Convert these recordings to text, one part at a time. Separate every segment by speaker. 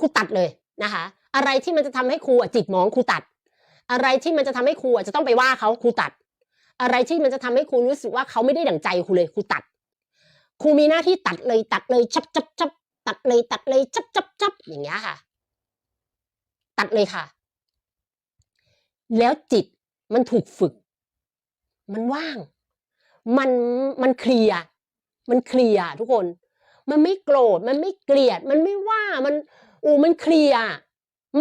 Speaker 1: ครูตัดเลยนะคะ อะไรที่มันจะทำให้ครูจิตหมองครูตัด อะไรที่มันจะทำให้ครูจะต้องไปว่าเขาครูตัด อะไรที่มันจะทำให้ครูรู้สึกว่าเขาไม่ได้ดั่งใจครูเลยครูตัดครูมีหน้าที่ตัดเลยตัดเลยชับชับชับตัดเลยตัดเลยชับชับชับอย่างเงี้ยค่ะ ตัดเลยค่ะ แล้วจิตมันถูกฝึก มันว่าง มันมันเคลียร์มันเคลียร์ทุกคน มันไม่โกรธมันไม่เกลียด มันไม่ว่ามัน อูมันเคลียร์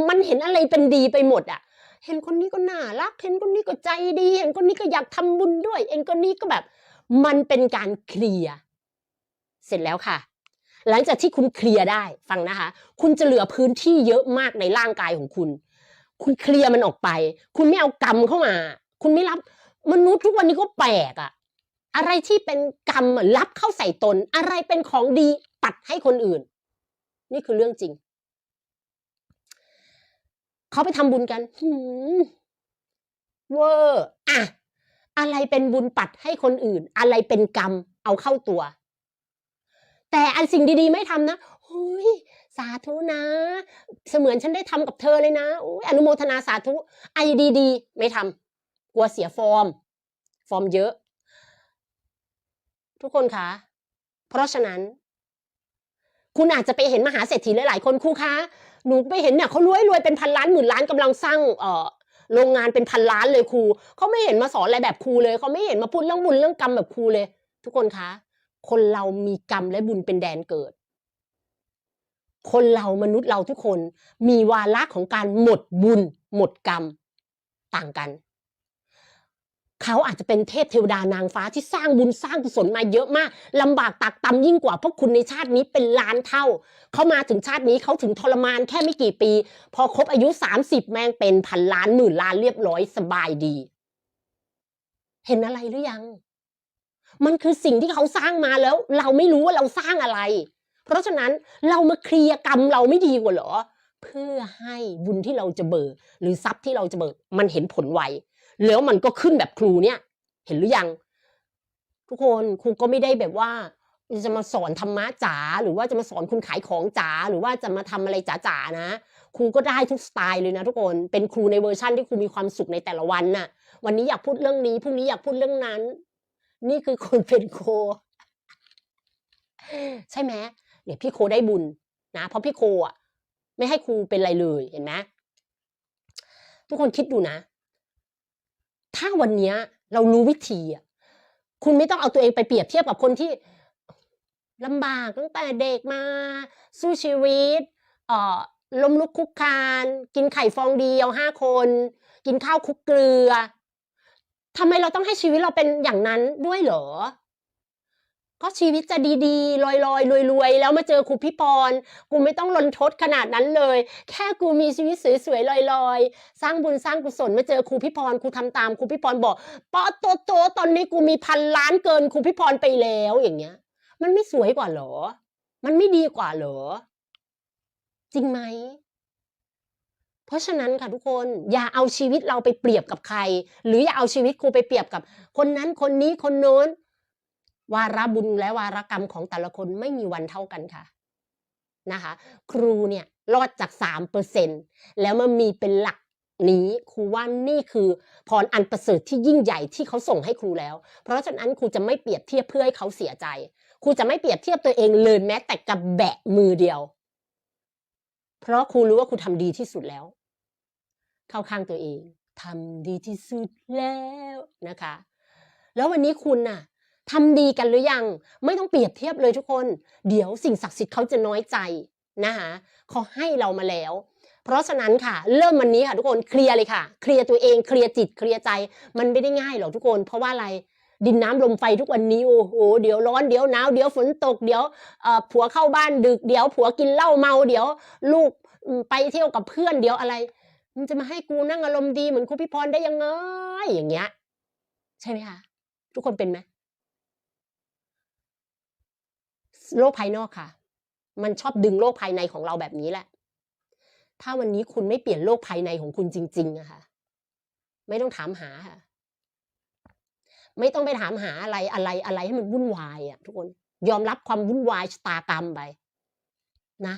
Speaker 1: มันเห็นอะไรเป็นดีไปหมดอะ เห็นคนนี้ก็น่ารัก เห็นคนนี้ก็ใจดี เห็นคนนี้ก็อยากทำบุญด้วยเห็นคนนี้ก็แบบ มันเป็นการเคลียร์เสร็จแล้วค่ะ หลังจากที่คุณเคลียร์ได้ฟังนะคะ คุณจะเหลือพื้นที่เยอะมากในร่างกายของคุณ คุณเคลียร์มันออกไป คุณไม่เอากรรมเข้ามา คุณไม่รับ มนุษย์ทุกวันนี้ก็แปลกอะอะไรที่เป็นกรรมรับเข้าใส่ตน อะไรเป็นของดีตัดให้คนอื่น นี่คือเรื่องจริง เขาไปทำบุญกันหืมเวอร์อะอะไรเป็นบุญปัดให้คนอื่น อะไรเป็นกรรม เอาเข้าตัว แต่อันสิ่งดีๆไม่ทำนะเฮ้ยสาธุนะ เสมือนฉันได้ทำกับเธอเลยนะอยอนุโมทนาสาธุไอดีๆไม่ทำกลัวเสียฟอร์ม ฟอร์มเยอะ ทุกคนคะเพราะฉะนั้น คุณอาจจะไปเห็นมหาเศรษฐีหลายๆคนครูคะ หนูไปเห็นเนี่ยเขารวยรวยเป็นพันล้านหมื่นล้านกำลังสร้างเอ่อโรงงานเป็นพันล้านเลยครูเขาไม่เห็นมาสอนอะไรแบบครูเลยเขาไม่เห็นมาพูดเรื่องบุญเรื่องกรรมแบบครูเลย ทุกคนคะ คนเรามีกรรมและบุญเป็นแดนเกิด คนเรามนุษย์เราทุกคน มีวาระของการหมดบุญ หมดกรรมต่างกัน เขาอาจจะเป็นเทพเทวดานางฟ้าที่สร้างบุญสร้างกุศลมาเยอะมากลำบากตักตำยิ่งกว่าพวกคุณในชาตินี้เป็นล้านเท่า เขามาถึงชาตินี้เขาถึงทรมานแค่ไม่กี่ปี พอครบอายุสามสิบแม่งเป็นพันล้านหมื่นล้านเรียบร้อยสบายดี เห็นอะไรหรือยัง มันคือสิ่งที่เขาสร้างมาแล้ว เราไม่รู้ว่าเราสร้างอะไร เพราะฉะนั้นเรามาเคลียร์กรรมเราไม่ดีกว่าเหรอเพื่อให้บุญที่เราจะเบิกหรือทรัพย์ที่เราจะเบิกมันเห็นผลไว แล้วมันก็ขึ้นแบบครูเนี่ย เห็นหรือยัง ทุกคนครูก็ไม่ได้แบบว่าจะมาสอนธรรมะจ๋าหรือว่าจะมาสอนคุณขายของจ๋าหรือว่าจะมาทำอะไรจ๋าๆนะครูก็ได้ทุกสไตล์เลยนะทุกคนเป็นครูในเวอร์ชั่นที่ครูมีความสุขในแต่ละวันน่ะ วันนี้อยากพูดเรื่องนี้พรุ่งนี้อยากพูดเรื่องนั้น นี่คือคนเป็นโค ใช่ไหมเดี๋ยวพี่โคได้บุญนะเพราะพี่โคอะไม่ให้ครูเป็นอะไรเลยเห็นไหมทุกคนคิดดูนะ ถ้าวันนี้เรารู้วิธีอะคุณไม่ต้องเอาตัวเองไปเปรียบเทียบกับคนที่ลำบากตั้งแต่เด็กมาสู้ชีวิตเอ่อล้มลุกคุกคาน กินไข่ฟองเดียวห้าคน กินข้าวคุกเกลือทำไมเราต้องให้ชีวิตเราเป็นอย่างนั้นด้วยเหรอ ก็ชีวิตจะดีๆลอยๆรวยๆ แล้วมาเจอครูพี่ปอนกูไม่ต้องลนทดขนาดนั้นเลย แค่กูมีชีวิตสวยๆลอยๆ สร้างบุญสร้างกุศลมาเจอครูพี่พรครูทำตามครูพี่พรบอกปอโตโตตอนนี้กูมีพันล้านเกินครูพี่พรไปแล้วอย่างเงี้ย มันไม่สวยกว่าหรอ มันไม่ดีกว่าหรอ จริงไหมเพราะฉะนั้นค่ะทุกคนอย่าเอาชีวิตเราไปเปรียบกับใคร หรืออย่าเอาชีวิตครูไปเปรียบกับ คนนั้นคนนี้คนโน้น วาระบุญและวาระกรรมของแต่ละคนไม่มีวันเท่ากันค่ะนะคะ ครูเนี่ยรอดจากสามเปอร์เซ็นแล้วมันมีเป็นหลักนี้ครูว่านี่คือพรอันประเสริฐที่ยิ่งใหญ่ที่เขาส่งให้ครูแล้ว เพราะฉะนั้นครูจะไม่เปรียบเทียบเพื่อให้เขาเสียใจ ครูจะไม่เปรียบเทียบตัวเองเลยแม้แต่กับแบะมือเดียว เพราะครูรู้ว่าครูทำดีที่สุดแล้ว เข้าข้างตัวเองทำดีที่สุดแล้วนะคะ แล้ววันนี้คุณน่ะ ทำดีกันหรือยัง ไม่ต้องเปรียบเทียบเลยทุกคน เดี๋ยวสิ่งศักดิ์สิทธิ์เขาจะน้อยใจนะคะเขาให้เรามาแล้ว เพราะฉะนั้นค่ะ เริ่มวันนี้ค่ะทุกคนเคลียร์เลยค่ะ เคลียร์ตัวเองเคลียร์จิตเคลียร์ใจ มันไม่ได้ง่ายหรอกทุกคน เพราะว่าอะไรดินน้ำลมไฟทุกวันนี้โอ้โหเดี๋ยวร้อนเดี๋ยวหนาวเดี๋ยวฝนตกเดี๋ยวผัวเข้าบ้านดึกเดี๋ยวผัวกินเหล้าเมาเดี๋ยว ลูกไปเที่ยวกับเพื่อนเดี๋ยวอะไร มันจะมาให้กูนั่งอารมณ์ดีเหมือนครูพี่พรได้ยังไงอย่างเงี้ย ใช่ไหมคะทุกคนเป็นไหม โลกภายนอกค่ะ มันชอบดึงโลกภายในของเราแบบนี้แหละ ถ้าวันนี้คุณไม่เปลี่ยนโลกภายในของคุณจริงๆอะค่ะ ไม่ต้องถามหาค่ะ ไม่ต้องไปถามหาอะไรอะไรอะไรให้มันวุ่นวายอะทุกคน ยอมรับความวุ่นวายชะตากรรมไปนะ